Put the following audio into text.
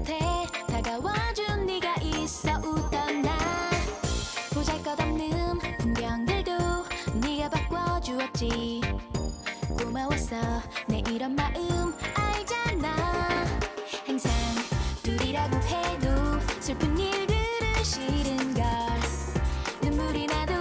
나한테 다가와준 네가 있어 웃던 나. 보잘것없는 풍경들도 네가 바꿔주었지. 고마웠어 내 이런 마음 알잖아. 항상 둘이라고 해도 슬픈 일들은 싫은걸. 눈물이 나도